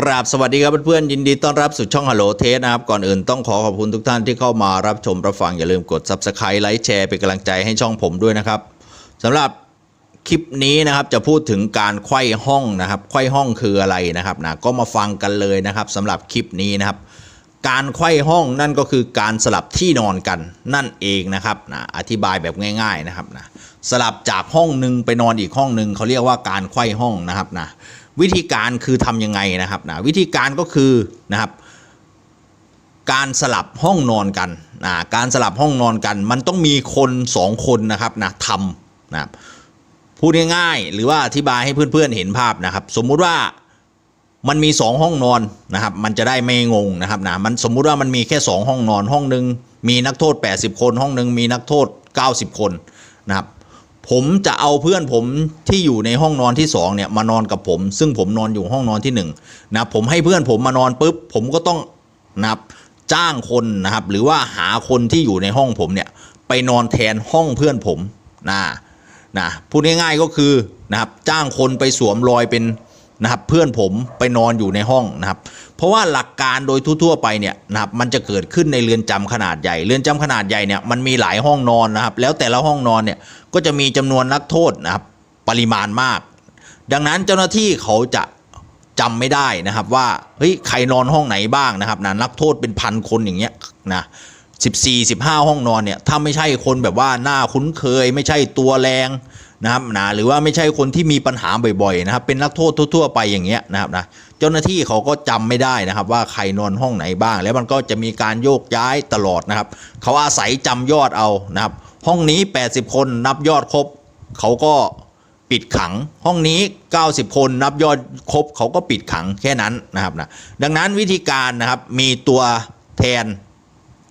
กราบสวัสดีครับเพื่อนๆยินดีต้อนรับสู่ช่องฮัลโหลเทสนะครับ ก่อนอื่นต้องขอขอบคุณทุกท่านที่เข้ามารับชมรับฟังอย่าลืมกด Subscribe ไลค์แชร์เป็นกำลังใจให้ช่องผมด้วยนะครับสำหรับคลิปนี้นะครับจะพูดถึงการไขว้ห้องนะครับไขว้ห้องคืออะไรนะครับนะก็มาฟังกันเลยนะครับสำหรับคลิปนี้นะครับ การไขว้ห้องนั่นก็คือการสลับที่นอนกันนั่นเองนะครับนะอธิบายแบบง่าย ๆนะครับนะสลับจากห้องหนึ่งไปนอนอีกห้องหนึ่งเขาเรียกว่าการไขว้ห้องนะครับนะ วิธีการคือทำยังไงนะครับนะวิธีการก็คือนะครับการสลับห้องนอนกันนะการสลับห้องนอนกัน มันต้องมีคนสองคนนะครับนะทำนะครับพูดง่ายๆหรือว่าอธิบายให้เพื่อนๆเห็นภาพนะครับ สมมุติว่ามันมี 2 ห้องนอนนะครับ มันจะได้ไม่งงนะครับนะมันสมมุติว่ามันมีแค่ 2 ห้องนอนห้องหนึ่งมีนักโทษ 80 คน ห้องหนึ่งมีนักโทษ 90 คนนะครับ ผมจะเอาเพื่อนผมที่อยู่ในห้องนอนที่สองเนี่ยมานอนกับผม ซึ่งผมนอนอยู่ห้องนอนที่หนะผมให้เพื่อนผมมานอนปุ๊บผมก็ต้องนะครับจ้างคนนะครับ หรือว่าหาคนที่อยู่ในห้องผมเนี่ยไปนอนแทนห้องเพื่อนผมนะนะพูดง่ายๆก็คือนะครับจ้างคนไปสวมรอยเป็น นะครับเพื่อนผมไปนอนอยู่ในห้องนะครับเพราะว่าหลักการโดยทั่วๆไปเนี่ยนะครับมันจะเกิดขึ้นในเรือนจำขนาดใหญ่ เรือนจำขนาดใหญ่เนี่ยมันมีหลายห้องนอนนะครับแล้วแต่ละห้องนอนเนี่ยก็จะมีจำนวนนักโทษนะครับปริมาณมาก ดังนั้นเจ้าหน้าที่เขาจะจำไม่ได้นะครับว่าเฮ้ยใครนอนห้องไหนบ้างนะครับนะนักโทษเป็นพันคนอย่างเงี้ยนะ14 15 ห้องนอนเนี่ยถ้าไม่ใช่คนแบบว่าหน้าคุ้นเคย ไม่ใช่ตัวแรง นะครับนะหรือว่าไม่ใช่คนที่มีปัญหาบ่อยๆนะครับเป็นนักโทษทั่ว ๆ ไปอย่างเงี้ยนะครับนะเจ้าหน้าที่เขาก็จำไม่ได้นะครับ ว่าใครนอนห้องไหนบ้าง แล้วมันก็จะมีการโยกย้ายตลอดนะครับเขาอาศัยจำยอดเอานะครับ ห้องนี้ 80 คนนับยอดครบเขาก็ปิดขังห้องนี้ 90 คนนับยอดครบเขาก็ปิดขังแค่นั้นนะครับนะดังนั้นวิธีการนะครับมีตัวแทน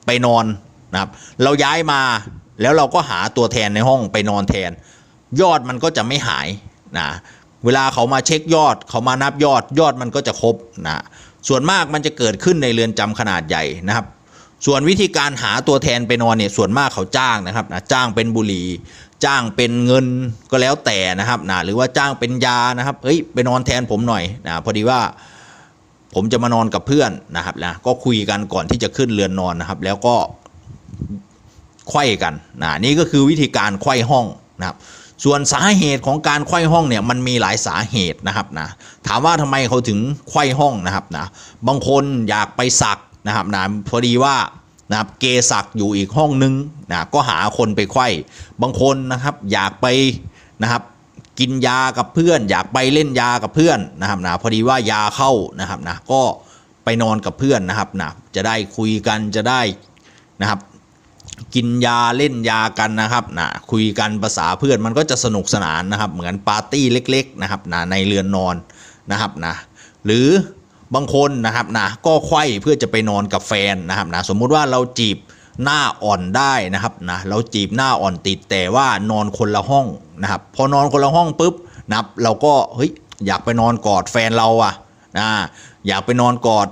ไปนอนนะครับ เราย้ายมาแล้วเราก็หาตัวแทนในห้องไปนอนแทน ยอดมันก็จะไม่หายนะเวลาเขามาเช็คยอดเขามานับยอดยอดมันก็จะครบนะส่วนมากมันจะเกิดขึ้นในเรือนจำขนาดใหญ่นะครับ ส่วนวิธีการหาตัวแทนไปนอนเนี่ยส่วนมากเขาจ้างนะครับนะจ้างเป็นบุหรี่จ้างเป็นเงินก็แล้วแต่นะครับนะหรือว่าจ้างเป็นยานะครับเฮ้ยไปนอนแทนผมหน่อยนะพอดีว่าผมจะมานอนกับเพื่อนนะครับนะก็คุยกันก่อนที่จะขึ้นเรือนนอนนะครับ แล้วก็ไขว้กันนะนี่ก็คือวิธีการไขว้ห้องนะครับ ส่วนสาเหตุของการไขว้ห้องเนี่ยมันมีหลายสาเหตุนะครับนะถามว่าทำไมเขาถึงไขว้ห้องนะครับนะบางคนอยากไปสักนะครับนะพอดีว่านะครับเกสักอยู่อีกห้องนึงนะก็หาคนไปไขว้บางคนนะครับอยากไปนะครับกินยากับเพื่อน อยากไปเล่นยากับเพื่อนนะครับนะพอดีว่ายาเข้านะครับนะก็ไปนอนกับเพื่อนนะครับนะจะได้คุยกันจะได้นะครับ กินยาเล่นยากันนะครับนะคุยกันภาษาเพื่อนมันก็จะสนุกสนานนะครับ เหมือนปาร์ตี้เล็กๆนะครับนะในเรือนนอนนะครับนะหรือบางคนนะครับนะก็ไข้เพื่อจะไปนอนกับแฟนนะครับนะสมมุติว่าเราจีบหน้าอ่อนได้นะครับนะเราจีบหน้าอ่อนติดแต่ว่านอนคนละห้องนะครับพอนอนคนละห้องปุ๊บนะครับเราก็เฮ้ยอยากไปนอนกอดแฟนเราอะนะอยากไปนอนกอด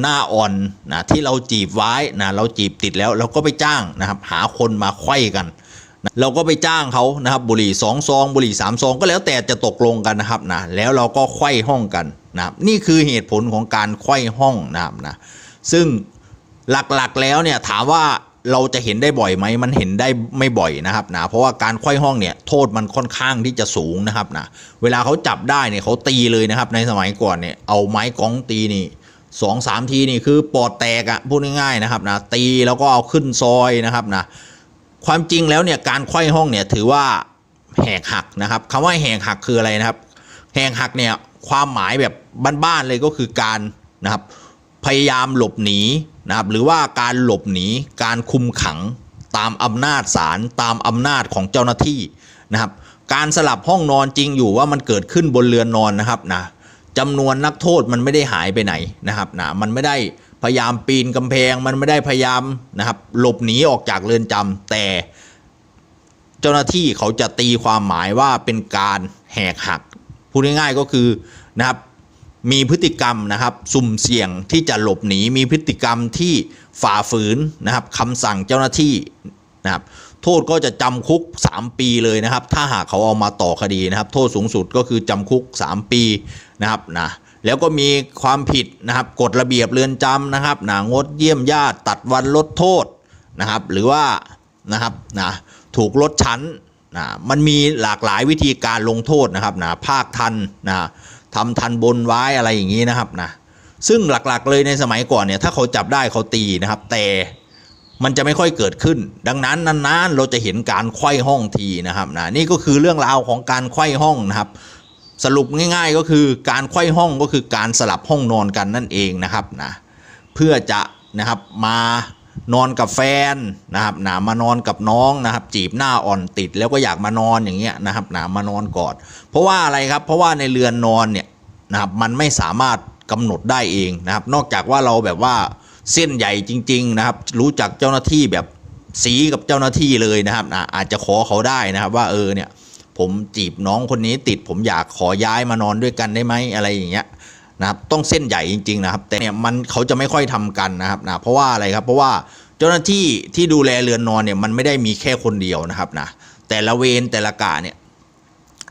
หน้าอ่อนนะที่เราจีบไว้นะเราจีบติดแล้วเราก็ไปจ้างนะครับหาคนมาไข้กันนะเราก็ไปจ้างเขานะครับบุหรี่สองซองบุหรี่สามซองก็แล้วแต่จะตกลงกันนะครับนะแล้วเราก็ไข้ห้องกันนะครับนี่คือเหตุผลของการไข้ห้องนะครับนะซึ่งหลักๆแล้วเนี่ยถามว่าเราจะเห็นได้บ่อยไหมมันเห็นได้ไม่บ่อยนะครับนะเพราะว่าการไข้ห้องเนี่ยโทษมันค่อนข้างที่จะสูงนะครับนะเวลาเขาจับได้เนี่ยเขาตีเลยนะครับในสมัยก่อนเนี่ยเอาไม้กองตีนี่ สองสามทีนี่คือปอดแตกอะพูดง่ายๆนะครับนะตีแล้วก็เอาขึ้นซอยนะครับนะความจริงแล้วเนี่ยการไขว้ห้องเนี่ยถือว่าแหกหักนะครับคำว่าแหกหักคืออะไรนะครับ แหกหักเนี่ยความหมายแบบบ้านๆเลยก็คือการนะครับพยายามหลบหนีนะครับหรือว่าการหลบหนีการคุมขังตามอำนาจศาลตามอำนาจของเจ้าหน้าที่นะครับ การสลับห้องนอนจริงอยู่ว่ามันเกิดขึ้นบนเรือนนอนนะครับนะ จำนวนนักโทษมันไม่ได้หายไปไหนนะครับนะมันไม่ได้พยายามปีนกำแพง มันไม่ได้พยายามนะครับหลบหนีออกจากเรือนจำแต่ เจ้าหน้าที่เขาจะตีความหมายว่าเป็นการแหกหักพูดง่ายๆก็คือนะครับมีพฤติกรรมนะครับสุ่มเสี่ยงที่จะหลบหนีมีพฤติกรรมที่ฝ่าฝืนนะครับคำสั่งเจ้าหน้าที่นะครับ โทษก็จะจำคุก 3 ปีเลยนะครับ ถ้าหากเขาเอามาต่อคดีนะครับ โทษสูงสุดก็คือจำคุก 3 ปีนะครับนะแล้วก็มีความผิดนะครับกฎระเบียบเรือนจำนะครับนะงดเยี่ยมญาติตัดวันลดโทษนะครับ หรือว่านะครับนะถูกลดชั้นนะมันมีหลากหลายวิธีการลงโทษนะครับนะภาคทันนะทำทันบนไว้อะไรอย่างนี้นะครับนะซึ่งหลักๆเลยในสมัยก่อนเนี่ยถ้าเขาจับได้เขาตีนะครับ แต่ มันจะไม่ค่อยเกิดขึ้น ดังนั้นนานๆ เราจะเห็นการไขว้ห้องทีนะครับนะนี่ก็คือเรื่องราวของการไขว้ห้องนะครับ สรุปง่าย ๆ ก็คือการไขว้ห้องก็คือการสลับห้องนอนกันนั่นเองนะครับนะเพื่อจะนะครับมานอนกับแฟนนะครับหนะมานอนกับน้องนะครับ จีบหน้าอ่อนติดแล้วก็อยากมานอนอย่างเงี้ยนะครับหนะมานอนกอด เพราะว่าอะไรครับเพราะว่าในเรือนนอนเนี่ยนะครับมันไม่สามารถกำหนดได้เองนะครับ นอกจากว่าเราแบบว่า เส้นใหญ่จริง ๆ นะครับ รู้จักเจ้าหน้าที่แบบสีกับเจ้าหน้าที่เลยนะครับอาจจะขอเขาได้นะครับว่าเออเนี่ยผมจีบน้องคนนี้ติดผมอยากขอย้ายมานอนด้วยกันได้ไหมอะไรอย่างเงี้ยนะครับต้องเส้นใหญ่จริง ๆ นะครับ แต่เนี่ยมันเขาจะไม่ค่อยทำกันนะครับนะเพราะว่าอะไรครับเพราะว่าเจ้าหน้าที่ที่ดูแลเรือนนอนเนี่ยมันไม่ได้มีแค่คนเดียวนะครับนะแต่ละเวรแต่ละกะเนี่ย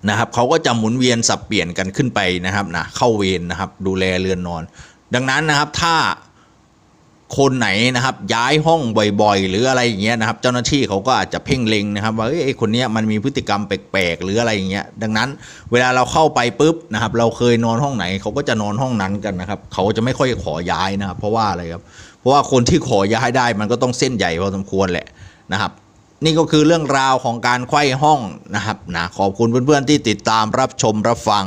นะครับเขาก็จะหมุนเวียนสับเปลี่ยนกันขึ้นไปนะครับนะเข้าเวรนะครับดูแลเรือนนอน ดังนั้นนะครับถ้า คนไหนนะครับย้ายห้องบ่อยๆ หรืออะไรอย่างเงี้ยนะครับ เจ้าหน้าที่เขาก็อาจจะเพ่งเล็งนะครับ ว่าไอ้คนเนี้ยมันมีพฤติกรรมแปลกๆหรืออะไรอย่างเงี้ยดังนั้นเวลาเราเข้าไปปุ๊บนะครับ เราเคยนอนห้องไหนเขาก็จะนอนห้องนั้นกันนะครับ เขาจะไม่ค่อยขอย้ายนะครับ เพราะว่าอะไรครับเพราะว่าคนที่ขอย้ายได้มันก็ต้องเส้นใหญ่พอสมควรแหละนะครับนี่ก็คือเรื่องราวของการไขว้ห้องนะครับนะขอบคุณเพื่อนๆที่ติดตามรับชมรับฟัง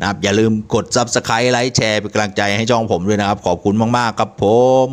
นะครับอย่าลืมกด subscribe ไลค์แชร์เป็นกำลังใจให้ช่องผมด้วยนะครับ ขอบคุณมากๆครับผม